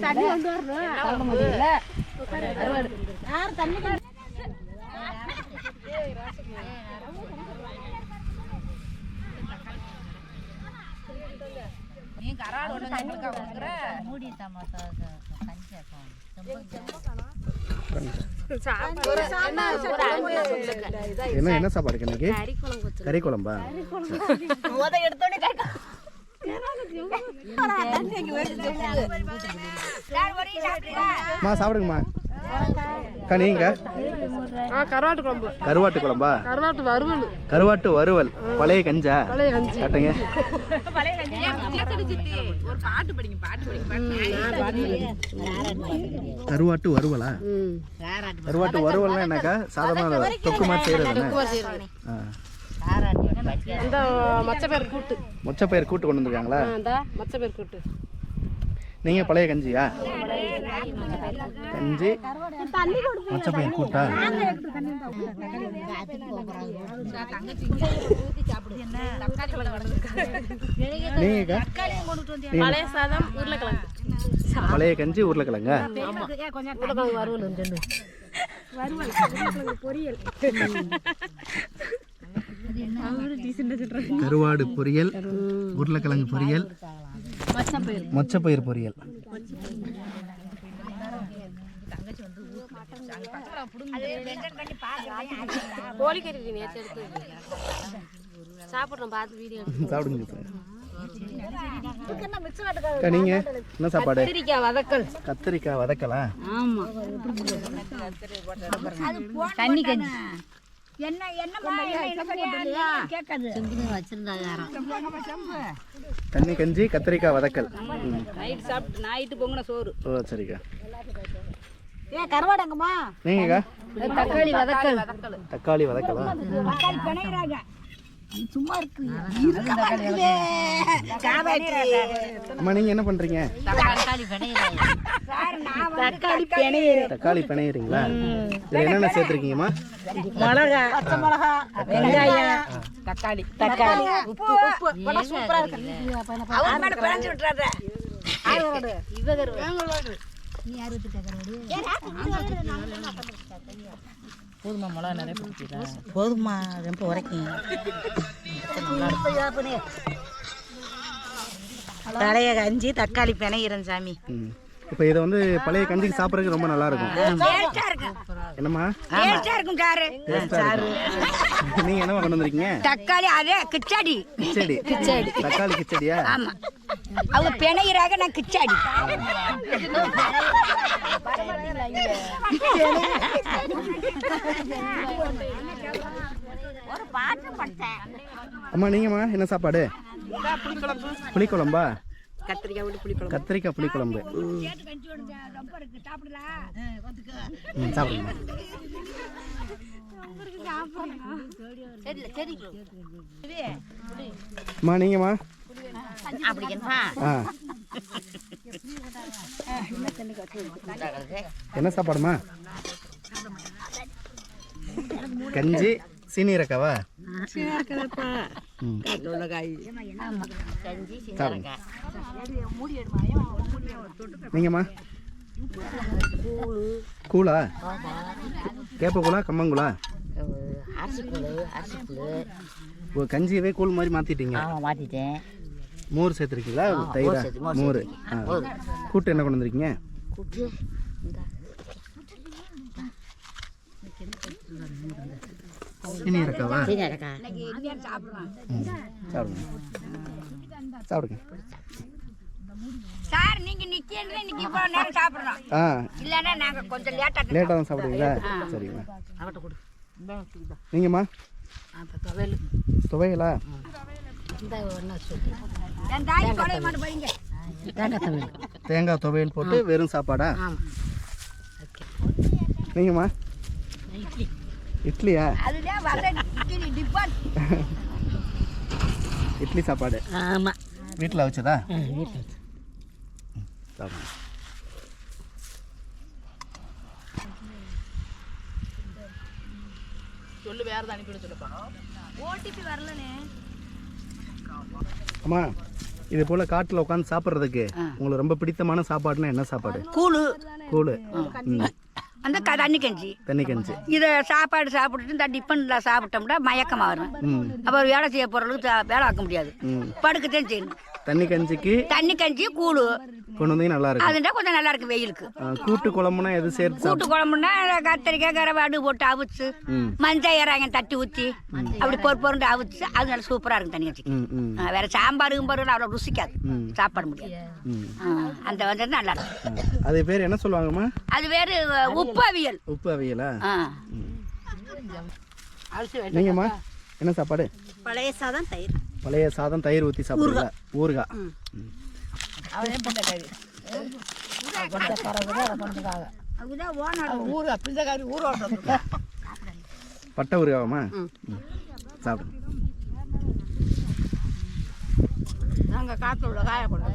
தண்ணி கொண்டு வரணும் தண்ணி கராடு ஒன்று எங்களுக்கா மூடி என்ன என்ன சாப்பாடு இன்னைக்கு? கறி குழம்பா அம்மா சாப்பிடுங்கம்மா. நீங்க கருவாட்டு குழம்பு. கருவாட்டு குழம்பா? கருவாட்டு வறுவல். கருவாட்டு வறுவல். பழைய கஞ்சா. பழைய கஞ்சி. காட்டுங்க ஒரு பாட்டு படிங்க பாட்டு படிங்க கருவாட்டு வறுவலா? கருவாட்டு வறுவல்னா என்னக்கா? சாதாரண தொக்கு மாதிரி செய்யறது இந்த மச்சப்பேர் கூட்டு. மொச்சப்பயிர் கூட்டு கொண்டு வந்திருக்காங்களா? இந்த மச்சப்பேர் கூட்டு. நீங்க பழைய கஞ்சியா? கஞ்சி. மொச்சப்பயிர் கூட்டா. நீங்கக்கா? பழைய சாதம் உருளைக்கிழங்கு. பழைய கஞ்சி உருளைக்கிழங்க? கருவாடு பொரியல் உருளைக்கிழங்கு பொரியல். மொச்சப்பயிர் பொரியல். கோழிக்கறி நேற்று எடுத்து சாப்பிட்றோம் பார்த்து வீடியோ சாப்பிடுங்க. அக்கா நீங்க? என்ன சாப்பாடு? கத்திரிக்காய் வதக்கல். கத்திரிக்காய் வதக்கலா. தண்ணி கஞ்சி. என்ன என்ன கேட்காது. தண்ணி கஞ்சி கத்திரிக்காய் வதக்கல். ம். நைட்டு சாப்பிட்டு நைட்டு பொங்கின சோறு. ஓ சரிக்கா. ஏ கருவாடங்கம்மா. நீங்கக்கா? தக்காளி வதக்கல். தக்காளி வதக்கலா? தக்காளி பிணையிறாங்க சும்மா இருக்கு. அம்மா நீங்க என்ன பண்றீங்க? தக்காளி தக்காளி பிணையிற தக்காளி பிணையிறீங்களா? இதுல என்னென்ன சேர்த்துருக்கீங்கம்மா? மிளகா. பச்சை மிளகா. வெங்காயம். தக்காளி. தக்காளி. உப்பு. உப்பு படம் சூப்பரா இருக்கு. அவர் மேல பிணைஞ்சு விட்டுறாத. போதுமா மிளகா நிறைய போதுமா ரொம்ப உரைக்கும் பழைய கஞ்சி தக்காளி பிணையிறன் சாமி. இப்போ இதை வந்து பழைய கஞ்சிக்கு சாப்பிட்றதுக்கு ரொம்ப நல்லா இருக்கும். என்னம்மா? டேஸ்டா இருக்கும் சாரு டேஸ்டா இருக்கு நீங்க என்னமா கொண்டு வந்திருக்கீங்க? தக்காளி அதே கிச்சடி. கிச்சடி. கிச்சடி. தக்காளி கிச்சடியா? ஆமா. அவங்க பிணையிறாக நான் கிச்சடி. ஒரு பாட்டு படித்தேன் அம்மா நீங்கம்மா என்ன சாப்பாடு? புளிக்குழம்பா? கத்திரிக்காய் விட்டு புளிக்குழம்பு. கத்திரிக்காய் புளிக்குழம்பு. ம் சாப்பிடுங்க. அம்மா நீங்கம்மா? என்ன சாப்பாடுமா கஞ்சி சீனியரக்காவா ம் கஞ்சி சாப்பிடுங்க நீங்கம்மா? கூழா? கேப்ப அரிசி கூழ் ஓ கஞ்சியவே கூழ் மாதிரி மாற்றிட்டீங்க மாற்றிட்டேன் மோர் சேர்த்துருக்கீங்களா? தயிரா? மோர் கூட்டு என்ன கொண்டு வந்திருக்கீங்க? கூட்டு இந்த சரி அடக்கா சாப்பிடுங்க. சாப்பிடுங்க. சார் நீங்க நிக்கிறது இன்னைக்கு இவ்வளவு நேரம் சாப்பிடுறோம் ஆ. இல்லைன்னா நாங்க கொஞ்சம் லேட்டா லேட்டாக தான் சாப்பிடுவீங்களா? சரிங்கம்மா அவட்ட கொடு. நீங்கம்மா? துவையலா. என் தாய் கொலை மட்டும் போயிங்க. தேங்காய் தமிழ் தேங்காய் துவையல் போட்டு வெறும் சாப்பாடா? நீங்கம்மா இட்லியா அதுதான் வர டிப்பான். இட்லி சாப்பாடு. ஆமாம் வீட்டில் வச்சதா? வீட்டில் சொல்லு வேற ஏதாவது அனுப்பிவிட சொல்லுப்பா ஓடிபி வரலனே அம்மா இது போல காட்டில் உட்காந்து சாப்பிட்றதுக்கு உங்களுக்கு ரொம்ப பிடித்தமான சாப்பாடுனா என்ன சாப்பாடு? கூழு. கூழு. ம். அந்த க தண்ணி கஞ்சி. தண்ணி கஞ்சி. இதை சாப்பாடு சாப்பிட்டுட்டு இந்த டிஃபனில் சாப்பிட்டோம்னா மயக்கமாக வரும். அப்புறம் வேலை செய்ய போகிறளவுக்கு த- வேலை ஆக்க முடியாது. படுக்கத்தான் செய்யணும். தண்ணி கஞ்சிக்கு தண்ணி கஞ்சி கூழு. கொண்டு வந்தீங்க நல்லா இருக்கும். அதுண்டா கொஞ்சம் நல்லா இருக்கு வெயிலுக்கு. கூட்டு குழம்புனா எது சேர்த்து கூட்டு குழம்புனா கத்திரிக்காய் கரவாடு போட்டு அவிச்சு மஞ்சள் இறாங்க தட்டி ஊற்றி அப்படி பொறு பொருண்டு அவிச்சு அது நல்லா சூப்பராக இருக்கும் தண்ணி கஞ்சிக்கு. வேற சாம்பார் கிம்பாரு அவ்வளோ ருசிக்காது. சாப்பாடு முடியாது. அந்த வந்து நல்லா இருக்கும். அது பேர் என்ன சொல்லுவாங்கம்மா? அது வேறு உப்பு அவியல் உப்பு அவியலா? ஆ. நீங்கம்மா என்ன சாப்பாடு? பழைய சாதம் தயிர். பழைய சாதம் தயிர் ஊற்றி சாப்பிடுறீங்களா? ஊறுகாய். பட்டை ஊறுகாவாம்மா ம். சாப்பிடுங்க நாங்கள் காற்று உள்ள காய கொண்டு